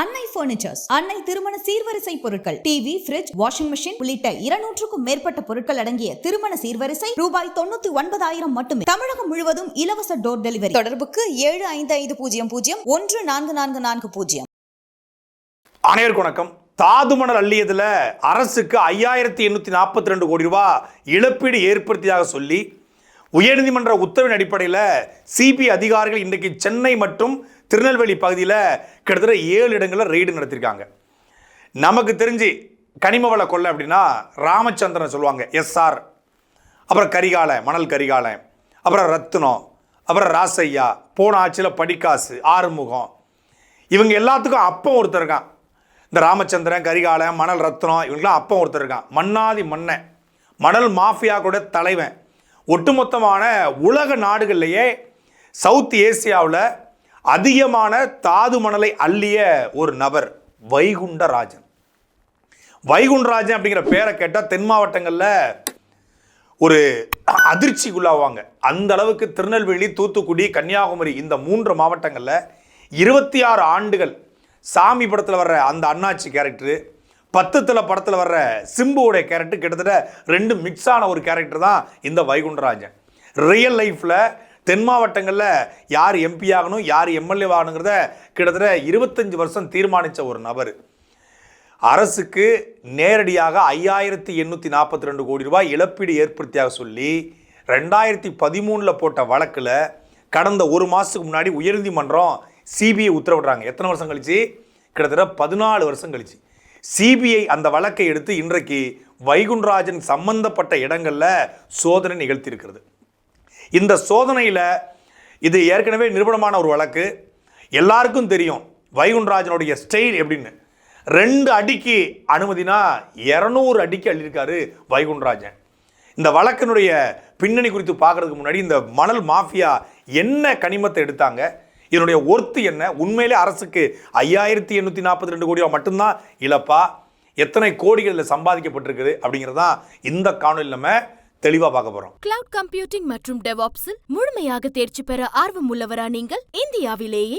அன்னை பர்னிச்சர்ஸ் அன்னை திருமண சீர்வரிசை பொருட்கள். டிவி ஃபிரிட்ஜ் வாஷிங் மிஷின் உள்ளிட்ட இருநூற்றுக்கும் மேற்பட்ட பொருட்கள் அடங்கிய திருமண சீர்வரிசை ரூபாய் தொண்ணூத்தி ஒன்பதாயிரம் மட்டுமே. தமிழகம் முழுவதும் இலவச டோர் டெலிவரி தொடர்புக்கு ஏழு ஐந்து ஐந்து பூஜ்ஜியம் பூஜ்ஜியம் ஒன்று நான்கு நான்கு நான்கு பூஜ்ஜியம். அனைவருக்கு வணக்கம். தாதுமணல் அள்ளியதில் அரசுக்கு ஐயாயிரத்தி எண்ணூற்றி நாற்பத்தி ரெண்டு கோடி ரூபாய் இழப்பீடு ஏற்படுத்தியதாக சொல்லி உயர்நீதிமன்ற உத்தரவின் அடிப்படையில் சிபிஐ அதிகாரிகள் இன்றைக்கு சென்னை மற்றும் திருநெல்வேலி பகுதியில் கிட்டத்தட்ட ஏழு இடங்களில் ரெய்டு நடத்தியிருக்காங்க நமக்கு தெரிஞ்சு கனிம வள கொள்ளை அப்படின்னா ராமச்சந்திரன் சொல்லுவாங்க எஸ்ஆர் அப்புறம் கரிகாலை மணல் கரிகாலை அப்புறம் ரத்னம் அப்புறம் ராசையா போன ஆட்சியில் படிக்காசு ஆறுமுகம். இவங்க எல்லாத்துக்கும் அப்பம் ஒருத்தர் இருக்கான். இந்த ராமச்சந்திரன் கரிகாலன் மணல் ரத்னம் இவங்கெல்லாம் அப்பம் ஒருத்தர் இருக்கான். மன்னாதி மன்னன். மணல் மாஃபியா கூட தலைவன். ஒட்டுமொத்தமான உலக நாடுகள்லேயே சவுத் ஏசியாவில் அதிகமான தாது மணலை அள்ளிய ஒரு நபர் வைகுண்டராஜன். வைகுண்டராஜன் அப்படிங்கிற பேரை கேட்டால் தென் மாவட்டங்களில் ஒரு அதிர்ச்சிக்குள்ளாவாங்க அந்த அளவுக்கு திருநெல்வேலி தூத்துக்குடி கன்னியாகுமரி இந்த மூன்று மாவட்டங்களில் இருபத்தி ஆறு ஆண்டுகள் சாமி படத்தில் வர்ற அந்த அண்ணாச்சி கேரக்டரு பத்துத்தில் படத்தில் வர்ற சிம்புவோடைய கேரக்டர் கிட்டத்தட்ட ரெண்டு மிக்ஸ் ஆன ஒரு கேரக்டர் தான் இந்த வைகுண்டராஜன். ரியல் லைஃப்பில் தென் மாவட்டங்களில் யார் எம்பி ஆகணும் யார் எம்எல்ஏ ஆகணுங்கிறத கிட்டத்தட்ட இருபத்தஞ்சி வருஷம் தீர்மானித்த ஒரு நபர். அரசுக்கு நேரடியாக ஐயாயிரத்தி எண்ணூற்றி நாற்பத்தி ரெண்டு கோடி ரூபாய் இழப்பீடு ஏற்படுத்தியாக சொல்லி ரெண்டாயிரத்தி பதிமூணில் போட்ட வழக்கில் கடந்த ஒரு மாதத்துக்கு முன்னாடி உயர்நீதிமன்றம் சிபிஐ உத்தரவிடுறாங்க. எத்தனை வருஷம் கழித்து கிட்டத்தட்ட பதினாலு வருஷம் கழிச்சு. சிபிஐ அந்த வழக்கை எடுத்து இன்றைக்கு வைகுண்டராஜன் சம்பந்தப்பட்ட இடங்களில் சோதனை நிகழ்த்தியிருக்கிறது. இந்த சோதனையில் இது ஏற்கனவே நிரூபணமான ஒரு வழக்கு. எல்லாருக்கும் தெரியும் வைகுண்டராஜனுடைய ஸ்டைல் எப்படின்னு. ரெண்டு அடிக்கு அனுமதினா இரநூறு அடிக்கு அள்ளியிருக்காரு வைகுண்டராஜன். இந்த வழக்கினுடைய பின்னணி குறித்து பார்க்கறதுக்கு முன்னாடி இந்த மணல் மாஃபியா என்ன கனிமத்தை எடுத்தாங்க? இதனுடைய ஒர்த்து என்ன? உண்மையிலே அரசுக்கு ஐயாயிரத்தி எண்ணூற்றி நாற்பத்தி ரெண்டு கோடி ரூபா மட்டும்தான்? இழப்பா எத்தனை கோடிகளில் சம்பாதிக்கப்பட்டிருக்குது அப்படிங்கிறதான் இந்த காணொலி நம்ம தெளிவாக பார்க்க போகிறோம் கிளவுட் கம்ப்யூட்டிங் மற்றும் டெவாப்ஸில் முழுமையாக தேர்ச்சி பெற ஆர்வம் உள்ளவரா நீங்கள்? இந்தியாவிலேயே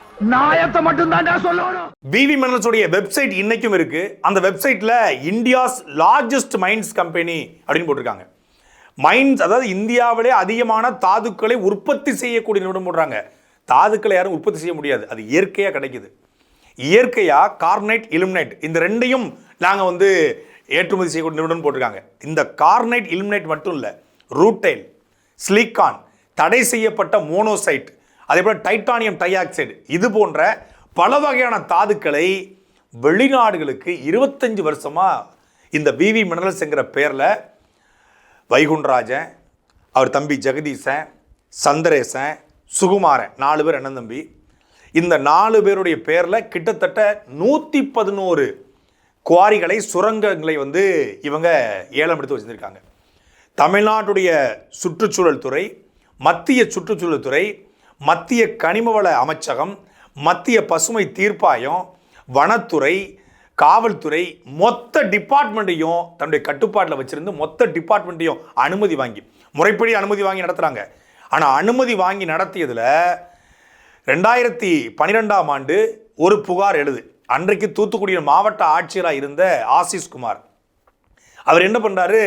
நாயத்தை மட்டும் தான் சொல்லணும். பிவி மினரல்ஸோடைய வெப்சைட் இன்னைக்கும் இருக்கு. அந்த வெப்சைட்ல இந்தியாஸ் லார்ஜஸ்ட் மைன்ஸ் கம்பெனி அப்படின்னு போட்டிருக்காங்க. மைன்ஸ் அதாவது இந்தியாவிலே அதிகமான தாதுக்களை உற்பத்தி செய்யக்கூடிய நிறுவனம் போடுறாங்க. தாதுக்களை யாரும் உற்பத்தி செய்ய முடியாது. அது இயற்கையாக கிடைக்குது. இயற்கையாக கார்னைட் இலுமினேட் இந்த ரெண்டையும் நாங்கள் வந்து ஏற்றுமதி செய்யக்கூடிய நிறுவனம் போட்டிருக்காங்க. இந்த கார்னைட் இலுமினேட் மட்டும் இல்லை ரூட்டைல் ஸ்லிகான் தடை செய்யப்பட்ட மோனோசைட் அதே போல் டைட்டானியம் டைஆக்சைடு இது போன்ற பல வகையான தாதுக்களை வெளிநாடுகளுக்கு இருபத்தஞ்சு வருஷமாக இந்த பிவி மினரல்ஸ்ங்கிற பேரில் வைகுண்டராஜன் அவர் தம்பி ஜெகதீசன் சந்திரேசன் சுகுமாரன் நாலு பேர் அண்ணன் தம்பி. இந்த நாலு பேருடைய பேரில் கிட்டத்தட்ட நூற்றி பதினோரு குவாரிகளை சுரங்கங்களை வந்து இவங்க ஏலம் எடுத்து வச்சுருக்காங்க தமிழ்நாட்டுடைய சுற்றுச்சூழல் துறை மத்திய சுற்றுச்சூழல் துறை மத்திய கனிமவள அமைச்சகம் மத்திய பசுமை தீர்ப்பாயம் வனத்துறை காவல்துறை மொத்த டிபார்ட்மெண்ட்டையும் தன்னுடைய கட்டுப்பாட்டில் வச்சுருந்து மொத்த டிபார்ட்மெண்ட்டையும் அனுமதி வாங்கி முறைப்படி அனுமதி வாங்கி நடத்துகிறாங்க ஆனால் அனுமதி வாங்கி நடத்தியதில் ரெண்டாயிரத்தி பன்னிரெண்டாம் ஆண்டு ஒரு புகார் எழுது. அன்றைக்கு தூத்துக்குடியில் மாவட்ட ஆட்சியராக இருந்த ஆசிஸ் குமார். அவர் என்ன பண்ணுறாரு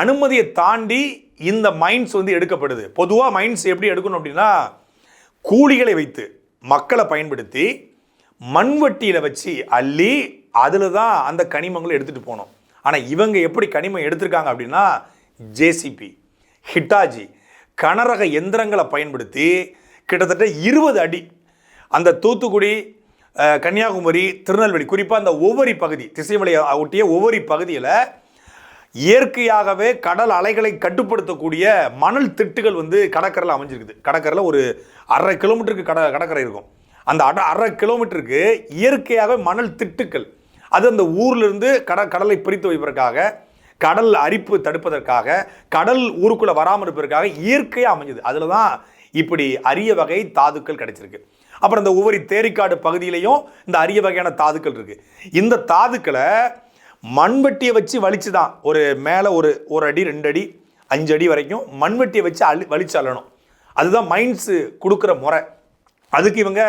அனுமதியை தாண்டி இந்த மைண்ட்ஸ் வந்து எடுக்கப்படுது. பொதுவாக மைண்ட்ஸ் எப்படி எடுக்கணும் அப்படின்னா கூலிகளை வைத்து மக்களை பயன்படுத்தி மண்வெட்டியில் வச்சு அள்ளி அதில் தான் அந்த கனிமங்களை எடுத்துகிட்டு போகணும் ஆனால் இவங்க எப்படி கனிமம் எடுத்திருக்காங்க அப்படின்னா ஜேசிபி ஹிட்டாஜி கனரக எந்திரங்களை பயன்படுத்தி கிட்டத்தட்ட இருபது அடி அந்த தூத்துக்குடி கன்னியாகுமரி திருநெல்வேலி குறிப்பாக அந்த ஒவ்வொரு பகுதி திசைமலையை ஒட்டிய ஒவ்வொரு பகுதியில் இயற்கையாகவே கடல் அலைகளை கட்டுப்படுத்தக்கூடிய மணல் திட்டுகள் வந்து கடற்கரையில் அமைஞ்சிருக்குது. கடற்கரையில் ஒரு அரை கிலோமீட்டருக்கு கட கடற்கரை இருக்கும். அந்த அட அரை கிலோமீட்டருக்கு இயற்கையாகவே மணல் திட்டுக்கள். அது அந்த ஊர்லேருந்து கட கடலை பிரித்து வைப்பதற்காக கடல் அரிப்பு தடுப்பதற்காக கடல் ஊருக்குள்ளே வராமல் இருப்பதற்காக இயற்கையாக அமைஞ்சது. அதில் தான் இப்படி அரிய வகை தாதுக்கள் கிடைச்சிருக்கு. அப்புறம் இந்த உவரி தேரிக்காடு பகுதியிலையும் இந்த அரிய வகையான தாதுக்கள் இருக்குது இந்த தாதுக்களை மண்வெட்டியை வச்சு வலிச்சு தான் ஒரு மேலே ஒரு ஒரு அடி ரெண்டு அடி அஞ்சு அடி வரைக்கும் மண்வெட்டியை வச்சு அழி வலிச்சு அள்ளணும். அதுதான் மைன்ஸு கொடுக்குற முறை. அதுக்கு இவங்க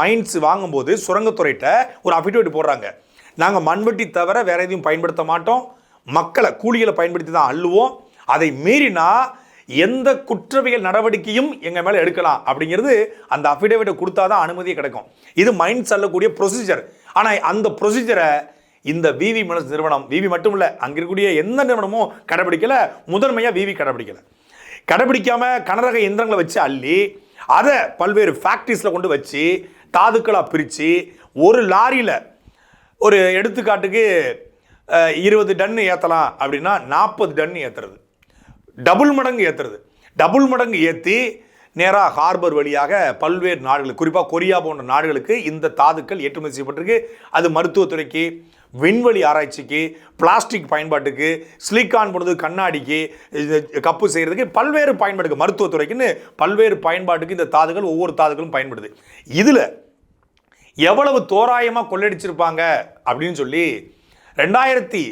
மைன்ஸ் வாங்கும்போது சுரங்கத்துறையிட்ட ஒரு அஃபிடேவிட் போடுறாங்க. நாங்கள் மண்வெட்டி தவிர வேற எதையும் பயன்படுத்த மாட்டோம். மக்களை கூலிகளை பயன்படுத்தி தான் அள்ளுவோம். அதை மீறினா எந்த குற்றவியல் நடவடிக்கையும் எங்கள் மேலே எடுக்கலாம் அப்படிங்கிறது அந்த அஃபிடேவிட்டை கொடுத்தா தான் அனுமதியே கிடைக்கும். இது மைண்ட்ஸ் அள்ளக்கூடிய ப்ரொசீஜர் ஆனால் அந்த ப்ரொசீஜரை இந்த விவி மனசு நிறுவனம் விவி மட்டும் இல்லை அங்கே இருக்கக்கூடிய எந்த நிறுவனமும் கடைபிடிக்கலை முதன்மையாக விவி கடைபிடிக்கலை. கடைபிடிக்காம கனரக இயந்திரங்களை வச்சு அள்ளி அதை பல்வேறு ஃபேக்ட்ரிஸில் கொண்டு வச்சு தாதுக்களாக பிரித்து ஒரு லாரியில் ஒரு எடுத்துக்காட்டுக்கு இருபது டன் ஏற்றலாம் அப்படின்னா நாற்பது டன் ஏற்றுறது டபுள் மடங்கு ஏற்றுறது டபுள் மடங்கு ஏற்றி நேராக ஹார்பர் வழியாக பல்வேறு நாடுகள் குறிப்பாக கொரியா போன்ற நாடுகளுக்கு இந்த தாதுக்கள் ஏற்றுமதி செய்யப்பட்டிருக்கு. அது மருத்துவத்துறைக்கு விண்வெளி ஆராய்ச்சிக்கு பிளாஸ்டிக் பயன்பாட்டுக்கு சிலிக்கான் போனது கண்ணாடிக்கு இது கப்பு செய்கிறதுக்கு பல்வேறு பயன்பாட்டுக்கு மருத்துவத்துறைக்குன்னு பல்வேறு பயன்பாட்டுக்கு இந்த தாதுகள் ஒவ்வொரு தாதுகளும் பயன்படுது. இதில் எவ்வளவு தோராயமாக கொள்ளடிச்சிருப்பாங்க அப்படின்னு சொல்லி ரெண்டாயிரத்தி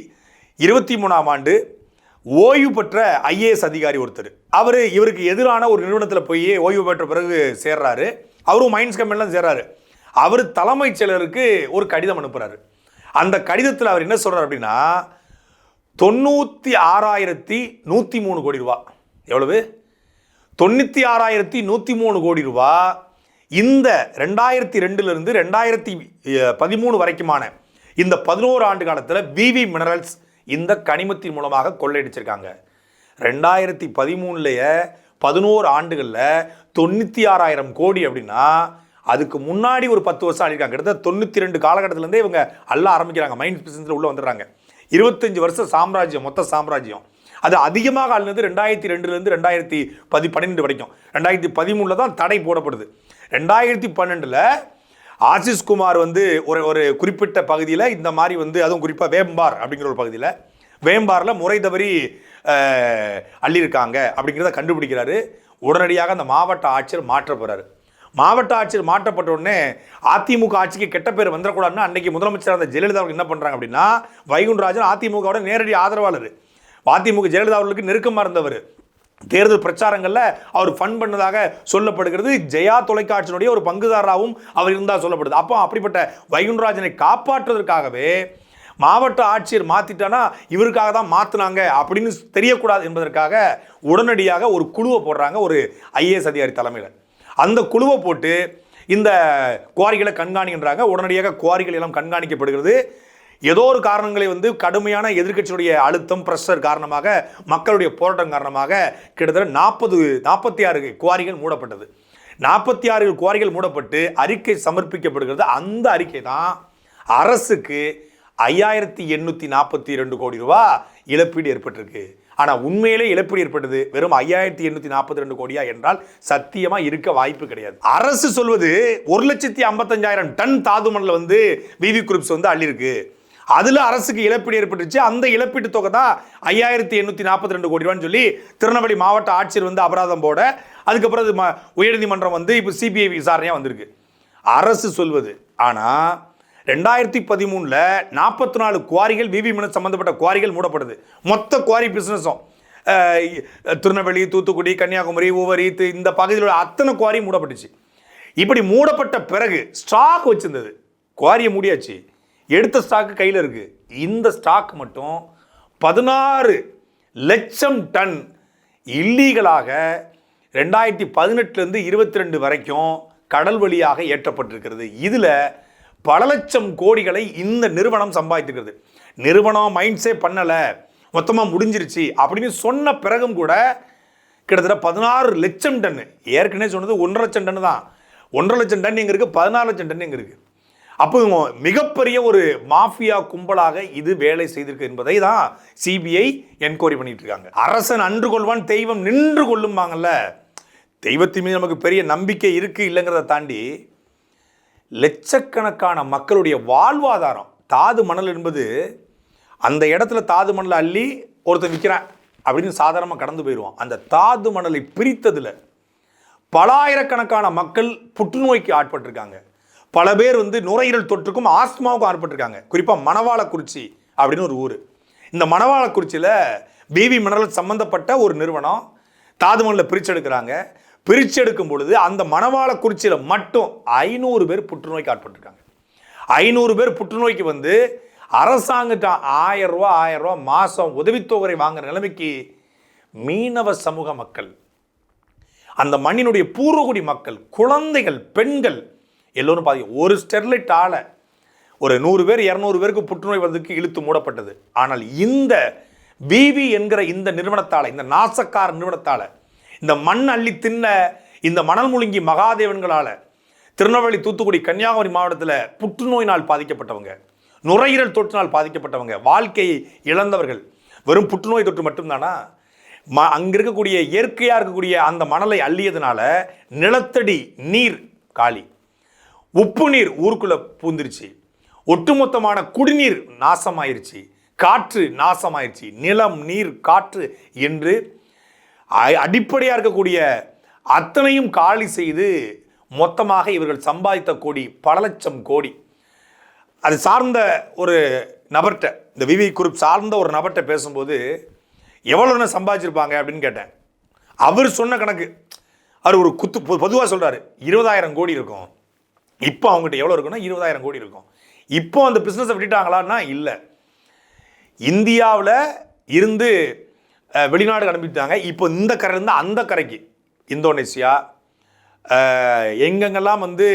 இருபத்தி மூணாம் ஆண்டு ஓய்வு பெற்ற ஐஏஎஸ் அதிகாரி ஒருத்தர். அவர் இவருக்கு எதிரான ஒரு நிறுவனத்தில் போய் ஓய்வு பெற்ற பிறகு சேர்றாரு. அவரும் மைன்ஸ் கம்பெனிலாம் சேர்றாரு. அவர் தலைமைச் செயலருக்கு ஒரு கடிதம் அனுப்புகிறாரு அந்த கடிதத்தில் அவர் என்ன சொல்கிறார் அப்படின்னா தொண்ணூற்றி ஆறாயிரத்தி நூற்றி மூணு கோடி ரூபா. எவ்வளவு? தொண்ணூற்றி ஆறாயிரத்தி நூற்றி மூணு கோடி ரூபா இந்த ரெண்டாயிரத்தி ரெண்டுலேருந்து ரெண்டாயிரத்தி பதிமூணு வரைக்குமான இந்த பதினோரு ஆண்டு காலத்தில் விவி மினரல்ஸ் இந்த கனிமத்தின் மூலமாக கொள்ளையடிச்சிருக்காங்க. ரெண்டாயிரத்தி பதிமூணுலேயே பதினோரு ஆண்டுகளில் தொண்ணூற்றி ஆறாயிரம் கோடி அப்படின்னா அதுக்கு முன்னாடி ஒரு பத்து வருஷம் ஆடிருக்காங்க கிட்டத்தட்ட தொண்ணூற்றி ரெண்டு காலகட்டத்திலேருந்தே இவங்க அல்ல ஆரம்பிக்கிறாங்க. மைண்ட் பிசினஸில் உள்ள வந்துடுறாங்க. இருபத்தஞ்சு வருஷம் சாம்ராஜ்யம் மொத்த சாம்ராஜ்யம். அது அதிகமாக ஆளுனது ரெண்டாயிரத்தி ரெண்டுலேருந்து ரெண்டாயிரத்தி பதி பன்னெண்டு வரைக்கும். ரெண்டாயிரத்தி பதிமூணில் தான் தடை போடப்படுது. ரெண்டாயிரத்தி பன்னெண்டில் ஆசிஷ் குமார் வந்து ஒரு ஒரு குறிப்பிட்ட பகுதியில் இந்த மாதிரி வந்து அதுவும் குறிப்பாக வேம்பார் அப்படிங்கிற ஒரு பகுதியில் வேம்பாரில் முறை தவறி அள்ளியிருக்காங்க அப்படிங்கிறத கண்டுபிடிக்கிறாரு. உடனடியாக அந்த மாவட்ட ஆட்சியர் மாற்ற போகிறாரு மாவட்ட ஆட்சியர் மாற்றப்பட்ட உடனே அதிமுக ஆட்சிக்கு கெட்ட பேர் வந்துடக்கூடாதுன்னு அன்றைக்கி முதலமைச்சர் அந்த ஜெயலலிதா அவர்கள் என்ன பண்ணுறாங்க அப்படின்னா வைகுண்டராஜன் அதிமுகவோட நேரடி ஆதரவாளர். அதிமுக ஜெயலலிதா அவர்களுக்கு நெருக்கமாக இருந்தவர். தேர்தல் பிரச்சாரங்களில் அவர் ஃபன் பண்ணதாக சொல்லப்படுகிறது. ஜெயா தொலைக்காட்சியினுடைய ஒரு பங்குதாரராகவும் அவர் இருந்தால் சொல்லப்படுது. அப்போ அப்படிப்பட்ட வைகுண்டராஜனை காப்பாற்றுவதற்காகவே மாவட்ட ஆட்சியர் மாற்றிட்டானா இவருக்காக தான் மாற்றினாங்க அப்படின்னு தெரியக்கூடாது என்பதற்காக உடனடியாக ஒரு குழுவை போடுறாங்க ஒரு ஐஏஎஸ் அதிகாரி தலைமையில். அந்த குழுவை போட்டு இந்த குவாரிகளை கண்காணிக்கின்றாங்க. உடனடியாக குவாரிகள் எல்லாம் கண்காணிக்கப்படுகிறது. ஏதோ ஒரு காரணங்களை வந்து கடுமையான எதிர்க்கட்சியுடைய அழுத்தம் ப்ரெஷர் காரணமாக மக்களுடைய போராட்டம் காரணமாக கிட்டத்தட்ட நாற்பது நாற்பத்தி ஆறு குவாரிகள் மூடப்பட்டது. நாற்பத்தி ஆறு குவாரிகள் மூடப்பட்டு அறிக்கை சமர்ப்பிக்கப்படுகிறது. அந்த அறிக்கை தான் அரசுக்கு ஐயாயிரத்தி எண்ணூற்றி நாற்பத்தி ரெண்டு கோடி ரூபா இழப்பீடு ஏற்பட்டிருக்கு. ஆனால் உண்மையிலே இழப்பீடு ஏற்பட்டது வெறும் ஐயாயிரத்தி எண்ணூற்றி நாற்பத்தி ரெண்டு கோடியா என்றால் சத்தியமாக இருக்க வாய்ப்பு கிடையாது. அரசு சொல்வது ஒரு லட்சத்தி ஐம்பத்தஞ்சாயிரம் டன் தாது வந்து விவி குரூப்ஸ் வந்து அள்ளியிருக்கு. அதில் அரசுக்கு இழப்பீடு ஏற்பட்டுச்சு அந்த இழப்பீட்டு தொகை தான் ஐயாயிரத்தி எண்ணூற்றி நாற்பத்தி ரெண்டு கோடி ரூபான்னு சொல்லி திருநெல்வேலி மாவட்ட ஆட்சியர் வந்து அபராதம் போட அதுக்கப்புறம் அது ம- உயர்நீதிமன்றம் வந்து இப்போ சிபிஐ விசாரணையாக வந்திருக்கு. அரசு சொல்வது ஆனால் ரெண்டாயிரத்தி பதிமூணில் நாற்பத்தி நாலு குவாரிகள் விவி மினஸ் சம்மந்தப்பட்ட குவாரிகள் மூடப்படுது. மொத்த குவாரி பிஸ்னஸும் திருநெல்வேலி தூத்துக்குடி கன்னியாகுமரி உவரி இந்த பகுதியில் உள்ள அத்தனை குவாரி மூடப்பட்டுச்சு. இப்படி மூடப்பட்ட பிறகு ஸ்டாக் வச்சுருந்தது. குவாரியை மூடியாச்சு. எடுத்த ஸ்டாக் கையில் இருக்குது இந்த ஸ்டாக் மட்டும் பதினாறு லட்சம் டன் இல்லீகலாக ரெண்டாயிரத்தி பதினெட்டுலேருந்து இருபத்தி ரெண்டு வரைக்கும் கடல் வழியாக ஏற்றப்பட்டிருக்கிறது. இதில் பல லட்சம் கோடிகளை இந்த நிறுவனம் சம்பாதித்துக்கிறது நிறுவனம் மைண்ட்ஸே பண்ணலை. மொத்தமாக முடிஞ்சிருச்சு. அப்படின்னு சொன்ன பிறகும் கூட கிட்டத்தட்ட பதினாறு லட்சம் டன்னு ஏற்கனவே சொன்னது ஒன்றரை லட்சம் டன்னு தான். ஒன்றரை லட்சம் டன் எங்கே இருக்குது பதினாறு லட்சம் டன் எங்கே இருக்குது அப்போ இவங்க மிகப்பெரிய ஒரு மாஃபியா கும்பலாக இது வேலை செய்திருக்கு என்பதை தான் சிபிஐ என்கொயரி பண்ணிட்டு இருக்காங்க. அரசன் அன்று கொள்வான் தெய்வம் நின்று கொள்ளும்பாங்கல்ல. தெய்வத்தின் மீது நமக்கு பெரிய நம்பிக்கை இருக்குது இல்லைங்கிறத தாண்டி லட்சக்கணக்கான மக்களுடைய வாழ்வாதாரம். தாது மணல் என்பது அந்த இடத்துல தாது மணலை அள்ளி ஒருத்தன் விற்கிறான் அப்படின்னு சாதாரணமாக கடந்து போயிடுவான். அந்த தாது மணலை பிரித்ததில் பலாயிரக்கணக்கான மக்கள் புற்றுநோய்க்கு ஆட்பட்டிருக்காங்க. பல பேர் வந்து நுரையீரல் தொற்றுக்கும் ஆஸ்துமாவுக்கும் ஆட்பட்டிருக்காங்க. குறிப்பாக மணவாளக்குறிச்சி அப்படின்னு ஒரு ஊர். இந்த மணவாளக்குறிச்சியில் பிவி மினரல் சம்பந்தப்பட்ட ஒரு நிறுவனம் தாதுமணலை பிரிச்செடுக்கிறாங்க. பிரிச்செடுக்கும் பொழுது அந்த மணவாளக்குறிச்சியில் மட்டும் ஐநூறு பேர் புற்றுநோய்க்கு ஆட்பட்டிருக்காங்க. ஐநூறு பேர் புற்றுநோய்க்கு வந்து அரசாங்கிட்ட ஆயிரம் ரூபா ஆயிரம் ரூபா மாதம் உதவித்தொகை வாங்குற நிலைமைக்கு மீனவ சமூக மக்கள் அந்த மண்ணினுடைய பூர்வகுடி மக்கள் குழந்தைகள் பெண்கள் எல்லோரும் பாதி ஒரு ஸ்டெர்லைட் ஆலை ஒரு நூறு பேர் இரநூறு பேருக்கு புற்றுநோய் வந்ததுக்கு இழுத்து மூடப்பட்டது. ஆனால் இந்த பிவி என்கிற இந்த நிறுவனத்தால் இந்த நாசக்கார நிறுவனத்தால் இந்த மண் அள்ளி தின்ன இந்த மணல் முழுங்கி மகாதேவன்களால் திருநெல்வேலி தூத்துக்குடி கன்னியாகுமரி மாவட்டத்தில் புற்றுநோயினால் பாதிக்கப்பட்டவங்க நுரையீரல் தொற்றினால் பாதிக்கப்பட்டவங்க வாழ்க்கையை இழந்தவர்கள் வெறும் புற்றுநோய் தொற்று மட்டும்தானா? ம அங்கே இருக்கக்கூடிய இயற்கையாக இருக்கக்கூடிய அந்த மணலை அள்ளியதுனால நிலத்தடி நீர் காலி. உப்பு நீர் ஊருக்குள்ளே பூந்துருச்சு. ஒட்டுமொத்தமான குடிநீர் நாசமாயிருச்சு. காற்று நாசமாயிருச்சு. நிலம் நீர் காற்று என்று அடிப்படையாக இருக்கக்கூடிய அத்தனையும் காலி செய்து மொத்தமாக இவர்கள் சம்பாதித்த கோடி பல லட்சம் கோடி. அது சார்ந்த ஒரு நபர்கிட்ட இந்த விவி குரூப் சார்ந்த ஒரு நபர்கிட்ட பேசும்போது எவ்வளோன்னு சம்பாதிச்சிருப்பாங்க? அப்படின்னு கேட்டேன். அவர் சொன்ன கணக்கு அவர் ஒரு குத்து பொதுவாக சொல்கிறாரு இருபதாயிரம் கோடி இருக்கும். இப்போ அவங்ககிட்ட எவ்வளோ இருக்குன்னா இருபதாயிரம் கோடி இருக்கும். இப்போ அந்த பிஸ்னஸை விட்டுட்டாங்களான்னா இல்லை. இந்தியாவில் இருந்து வெளிநாடு அனுப்பிட்டாங்க இப்போ இந்த கரையிலேருந்து அந்த கரைக்கு. இந்தோனேஷியா எங்கெங்கெல்லாம் வந்து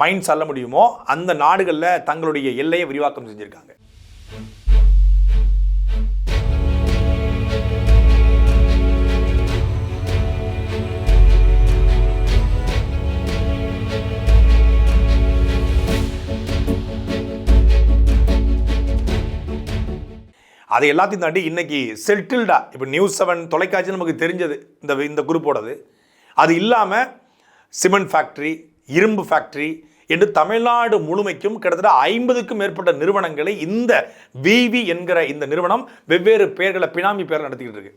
மைன் சொல்ல முடியுமோ அந்த நாடுகளில் தங்களுடைய எல்லையை விரிவாக்கம் செஞ்சுருக்காங்க. அதை எல்லாத்தையும் தாண்டி இன்றைக்கி செட்டில்டா இப்போ நியூஸ் செவன் தொலைக்காட்சி நமக்கு தெரிஞ்சது இந்த இந்த குரூப்போடது அது இல்லாமல் சிமெண்ட் ஃபேக்ட்ரி இரும்பு ஃபேக்ட்ரி என்று தமிழ்நாடு முழுமைக்கும் கிட்டத்தட்ட ஐம்பதுக்கும் மேற்பட்ட நிறுவனங்களை இந்த விவி என்கிற இந்த நிறுவனம் வெவ்வேறு பெயர்களை பினாமி பேர் நடத்திக்கிட்டு இருக்கு.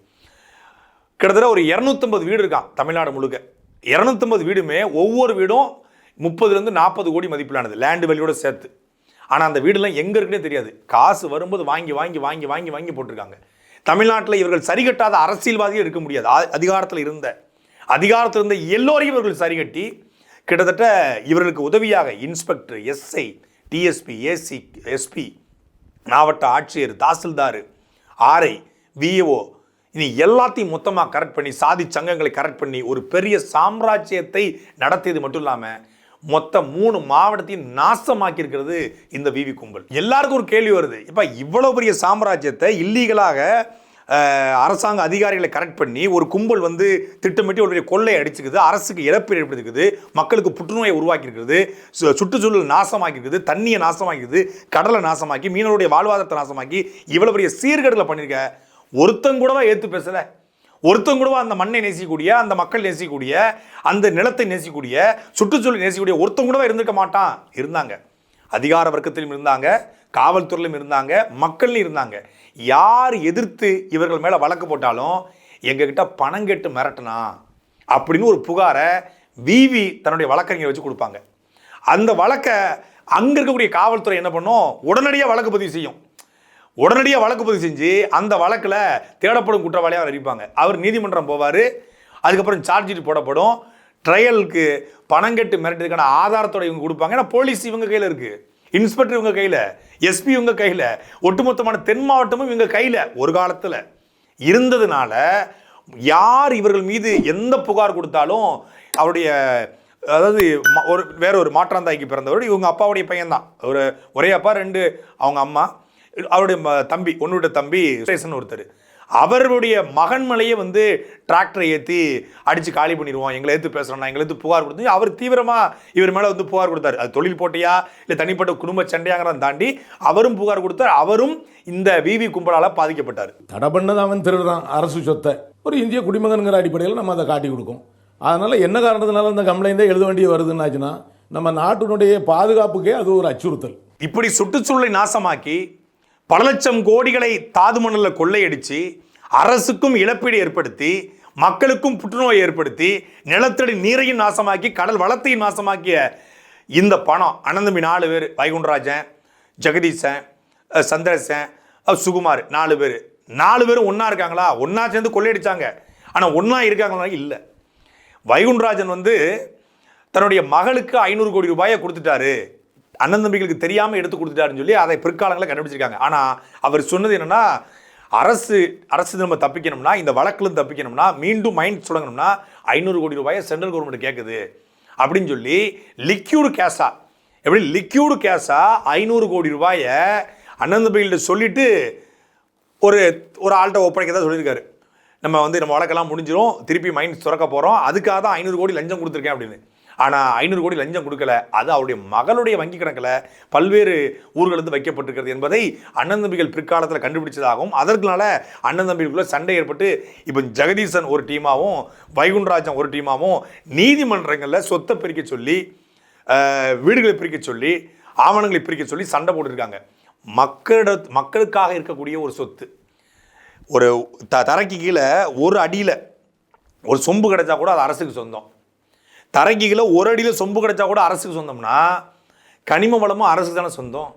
கிட்டத்தட்ட ஒரு இரநூத்தம்பது வீடு இருக்கான் தமிழ்நாடு முழுக்க. இரநூத்தம்பது வீடுமே ஒவ்வொரு வீடும் முப்பதுலேருந்து நாற்பது கோடி மதிப்பிலானது. லேண்டு வேல்யூட சேர்த்து. ஆனால் அந்த வீடுலாம் எங்கே இருக்குன்னே தெரியாது. காசு வரும்போது வாங்கி வாங்கி வாங்கி வாங்கி வாங்கி போட்டிருக்காங்க. தமிழ்நாட்டில் இவர்கள் சரி கட்டாத இருக்க முடியாது. அதிகாரத்தில் இருந்த அதிகாரத்தில் இருந்த எல்லோரையும் இவர்கள் சரிகட்டி கிட்டத்தட்ட இவர்களுக்கு உதவியாக inspector SI DSP AC SP மாவட்ட ஆட்சியர் தாசில்தார் ஆர்ஐ விஏஓ இனி எல்லாத்தையும் மொத்தமாக கரெக்ட் பண்ணி சாதி சங்கங்களை கரெக்ட் பண்ணி ஒரு பெரிய சாம்ராஜ்யத்தை நடத்தியது மட்டும் இல்லாமல் மொத்த மூணு மாவட்டத்தையும் நாசமாக்கியிருக்கிறது இந்த விவி கும்பல். எல்லாருக்கும் ஒரு கேள்வி வருது. இப்போ இவ்வளோ பெரிய சாம்ராஜ்யத்தை இல்லீகலாக அரசாங்க அதிகாரிகளை கரெக்ட் பண்ணி ஒரு கும்பல் வந்து திட்டமிட்டு ஒரு பெரிய கொள்ளை அடிச்சுக்குது அரசுக்கு இழப்பு ஏற்படுத்திக்குது மக்களுக்கு புற்றுநோயை உருவாக்கியிருக்குது சு- சுற்றுச்சூழல் நாசமாக்கி இருக்குது தண்ணியை நாசமாக்கிது கடலை நாசமாக்கி மீனவருடைய வாழ்வாதாரத்தை நாசமாக்கி இவ்வளோ பெரிய சீர்கேடுகளை பண்ணியிருக்க ஒருத்தங்கூடவா ஏற்று பேசலை? ஒருத்தன் கூடவா அந்த மண்ணை நேசிக்கக்கூடிய அந்த மக்கள் நேசிக்கக்கூடிய அந்த நிலத்தை நேசிக்கக்கூடிய சுற்றுச்சூழலை நேசிக்கக்கூடிய ஒருத்தன் கூடவா இருந்திருக்க மாட்டான். இருந்தாங்க. அதிகார வர்க்கத்திலும் இருந்தாங்க காவல்துறையிலும் இருந்தாங்க மக்கள்லையும் இருந்தாங்க. யார் எதிர்த்து இவர்கள் மேலே வழக்கு போட்டாலும் எங்ககிட்ட பணம் கேட்டு மிரட்டினா அப்படின்னு ஒரு புகாரை விவி தன்னுடைய வழக்கறிஞரை வச்சு கொடுப்பாங்க. அந்த வழக்கை அங்கே இருக்கக்கூடிய காவல்துறை என்ன பண்ணும்? உடனடியாக வழக்கு பதிவு செய்யும். உடனடியாக வழக்கு பதிவு செஞ்சு அந்த வழக்கில் தேடப்படும் குற்றவாளியாக அவர் அறிவிப்பாங்க அவர் நீதிமன்றம் போவார். அதுக்கப்புறம் சார்ஜ் ஷீட் போடப்படும். ட்ரையலுக்கு பணம் கட்டு மிரட்டதுக்கான ஆதாரத்தோட இவங்க கொடுப்பாங்க. ஏன்னா போலீஸ் இவங்க கையில் இருக்குது இன்ஸ்பெக்டர் இவங்க கையில் எஸ்பி இவங்க கையில் ஒட்டுமொத்தமான தென் மாவட்டமும் இவங்க கையில் ஒரு காலத்தில் இருந்ததுனால யார் இவர்கள் மீது எந்த புகார் கொடுத்தாலும் அவருடைய அதாவது ம- ஒரு வேற ஒரு மாற்றாந்தாய்க்கு பிறந்தவர் இவங்க அப்பாவுடைய பையன்தான். ஒரு ஒரே அப்பா ரெண்டு அவங்க அம்மா. அவருடைய தம்பி ஒன்னுடைய தம்பி சுரேசன் ஒருத்தர். அவருடைய மகன் மேலேயே வந்து டிராக்டரை ஏற்றி அடித்து காலி பண்ணிடுவோம் எங்களை எடுத்து பேசுகிறோம் எங்களை எடுத்து புகார் கொடுத்து அவர் தீவிரமாக இவர் மேலே வந்து புகார் கொடுத்தாரு. அது தொழில் போட்டியா இல்லை தனிப்பட்ட குடும்ப சண்டையாங்கிறத தாண்டி அவரும் புகார் கொடுத்தார். அவரும் இந்த விவி கும்பலால் பாதிக்கப்பட்டார். தடை பண்ணது அவன் திருடுறான் அரசு சொத்தை. ஒரு இந்திய குடிமகனுங்கிற அடிப்படையில் நம்ம அதை காட்டி கொடுக்கும். அதனால என்ன காரணத்தினால அந்த கம்ப்ளைண்ட்டே எழுத வேண்டிய வருதுன்னாச்சுன்னா நம்ம நாட்டினுடைய பாதுகாப்புக்கே அது ஒரு அச்சுறுத்தல். இப்படி சுற்றுச்சூழலை நாசமாக்கி பல லட்சம் கோடிகளை தாது மணலில் கொள்ளையடித்து அரசுக்கும் இழப்பீடு ஏற்படுத்தி மக்களுக்கும் புற்றுநோய் ஏற்படுத்தி நிலத்தடி நீரையும் நாசமாக்கி கடல் வளத்தையும் நாசமாக்கிய இந்த பணம் அனந்தமி நாலு பேர் வைகுண்டராஜன் ஜெகதீசன் சந்திரசன் சுகுமார் நாலு பேர். நாலு பேரும் ஒன்றா இருக்காங்களா? ஒன்றா சேர்ந்து கொள்ளையடித்தாங்க ஆனால் ஒன்றா இருக்காங்களா? இல்லை. வைகுண்டராஜன் வந்து தன்னுடைய மகளுக்கு ஐநூறு கோடி ரூபாயை கொடுத்துட்டாரு. அண்ணன் தம்பிகளுக்கு தெரியாமல் எடுத்து கொடுத்துட்டாருன்னு சொல்லி அதை பிற்காலங்களில் கண்டுபிடிச்சிருக்காங்க. ஆனால் அவர் சொன்னது என்னன்னா அரசு அரசு நம்ம தப்பிக்கணும்னா இந்த வழக்கிலும் தப்பிக்கணும்னா மீண்டும் மைண்ட் சுடங்கணும்னா ஐநூறு கோடி ரூபாயை சென்ட்ரல் கவர்மெண்ட் கேட்குது அப்படின்னு சொல்லி லிக்யூடு கேஷாக எப்படி லிக்யூடு கேஷாக ஐநூறு கோடி ரூபாயை அண்ணன் தம்பிகள்கிட்ட சொல்லிவிட்டு ஒரு ஒரு ஆள்கிட்ட ஒப்படைக்க தான் சொல்லியிருக்காரு. நம்ம வந்து நம்ம வழக்கெல்லாம் முடிஞ்சிடும் திருப்பி மைண்ட் சுரக்க போகிறோம் அதுக்காக தான் ஐநூறு கோடி லஞ்சம் கொடுத்துருக்கேன் அப்படின்னு. ஆனால் ஐநூறு கோடி லஞ்சம் கொடுக்கல. அது அவருடைய மகளுடைய வங்கி கணக்கில் பல்வேறு ஊர்களிலிருந்து வைக்கப்பட்டிருக்கிறது என்பதை அண்ணன் தம்பிகள் பிற்காலத்தில் கண்டுபிடிச்சதாகவும் அதற்குனால அண்ணன் தம்பிகளுக்குள்ள சண்டை ஏற்பட்டு இப்போ ஜெகதீசன் ஒரு டீமாகவும் வைகுண்டராஜன் ஒரு டீமாகவும் நீதிமன்றங்களில் சொத்தை பிரிக்க சொல்லி வீடுகளை பிரிக்க சொல்லி ஆவணங்களை பிரிக்க சொல்லி சண்டை போட்டிருக்காங்க. மக்களிட மக்களுக்காக இருக்கக்கூடிய ஒரு சொத்து. ஒரு த தரைக்கு கீழே ஒரு அடியில் ஒரு சொம்பு கிடைச்சா கூட அது அரசுக்கு சொந்தம். தரைக்கு ஒரு அடியில் சொம்பு கிடைச்சா கூட அரசுக்கு சொந்தம்னா கனிம வளமும் அரசுக்கு தானே சொந்தம்.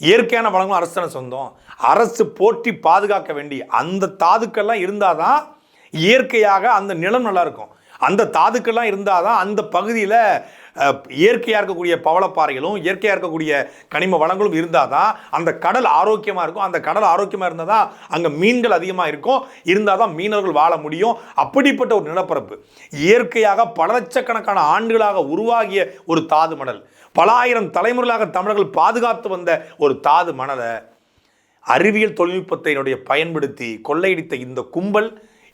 இயற்கையான வளங்களும் அரசு தானே சொந்தம். அரசு போற்றி பாதுகாக்க வேண்டிய அந்த தாதுக்கள்லாம் இருந்தால் தான் இயற்கையாக அந்த நிலம் நல்லா இருக்கும். அந்த தாதுக்கள்லாம் இருந்தால் தான் அந்த பகுதியில் இயற்கையாக இருக்கக்கூடிய பவளப்பாறைகளும் இயற்கையாக இருக்கக்கூடிய கனிம வளங்களும் இருந்தால் தான் அந்த கடல் ஆரோக்கியமாக இருக்கும்? அந்த கடல் ஆரோக்கியமாக இருந்தால் தான் அங்கே மீன்கள் அதிகமாக இருக்கும்? இருந்தால் தான் மீனவர்கள் வாழ முடியும். அப்படிப்பட்ட ஒரு நிலப்பரப்பு. இயற்கையாக பல லட்சக்கணக்கான ஆண்டுகளாக உருவாகிய ஒரு தாது மணல். பல ஆயிரம் தலைமுறைகளாக தமிழர்கள் பாதுகாத்து வந்த ஒரு தாது மணலை அறிவியல் தொழில்நுட்பத்தினுடைய பயன்படுத்தி கொள்ளையடித்த இந்த கும்பல்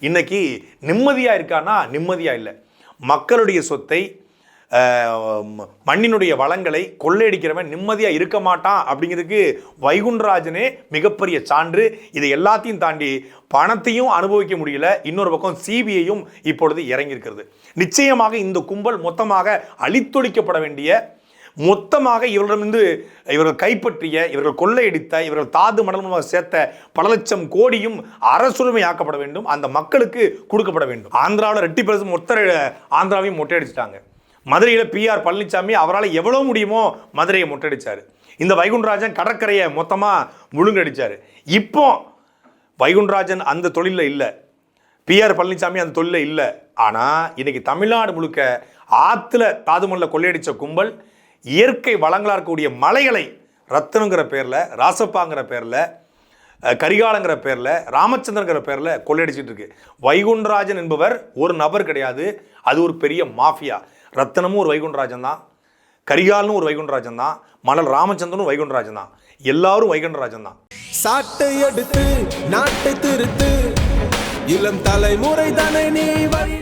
இன்னைக்கு நிம்மதியாக இருக்கான்னா நிம்மதியாக இல்லை. மக்களுடைய சொத்தை மண்ணினுடைய வளங்களை கொள்ளையடிக்கிறவன் நிம்மதியாக இருக்க மாட்டான் அப்படிங்கிறதுக்கு வைகுண்டராஜனே மிகப்பெரிய சான்று. இதை எல்லாத்தையும் தாண்டி பணத்தையும் அனுபவிக்க முடியல. இன்னொரு பக்கம் சிபிஐயும் இப்பொழுது இறங்கியிருக்கிறது. நிச்சயமாக இந்த கும்பல் மொத்தமாக அழித்தொழிக்கப்பட வேண்டிய மொத்தமாக இவர்களிடமிருந்து இவர்கள் கைப்பற்றிய இவர்கள் கொள்ளையடித்த இவர்கள் தாது மடலமாக சேர்த்த பல லட்சம் கோடியும் அரசுரிமை ஆக்கப்பட வேண்டும். அந்த மக்களுக்கு கொடுக்கப்பட வேண்டும். ஆந்திராவில் ரெட்டி பிரசு மொத்த ஆந்திராவையும் மொட்டையடிச்சிட்டாங்க. மதுரையில் பிஆர் பழனிசாமி அவரால் எவ்வளோ முடியுமோ மதுரையை மொட்டையடிச்சார் இந்த வைகுண்டராஜன் கடற்கரையை மொத்தமாக முழுங்கடிச்சார். இப்போ வைகுண்டராஜன் அந்த தொழிலில் இல்லை. பிஆர் பழனிசாமி அந்த தொழிலில் இல்லை. ஆனால் இன்றைக்கி தமிழ்நாடு முழுக்க ஆற்றுல தாதுமல்ல கொள்ளையடித்த கும்பல் இயற்கை வளங்களாக இருக்கக்கூடிய மலைகளை ரத்தனங்கிற பேரில் ராசப்பாங்கிற பேரில் கரிகாலங்கிற பேரில் ராமச்சந்திரங்கிற பேரில் கொள்ளையடிச்சிட்டு இருக்கு. வைகுண்டராஜன் என்பவர் ஒரு நபர் கிடையாது. அது ஒரு பெரிய மாஃபியா. ரத்தனமும் ஒரு வைகுண்டராஜன் தான் கரிகாலனும் ஒரு வைகுண்டராஜன் தான் மணல் ராமச்சந்திரனும் வைகுண்டராஜன் தான் எல்லாரும் வைகுண்டராஜன் தான் சாட்டை எடுத்து நாட்டை திருத்து. இளம் தலைமுறை தானே நீ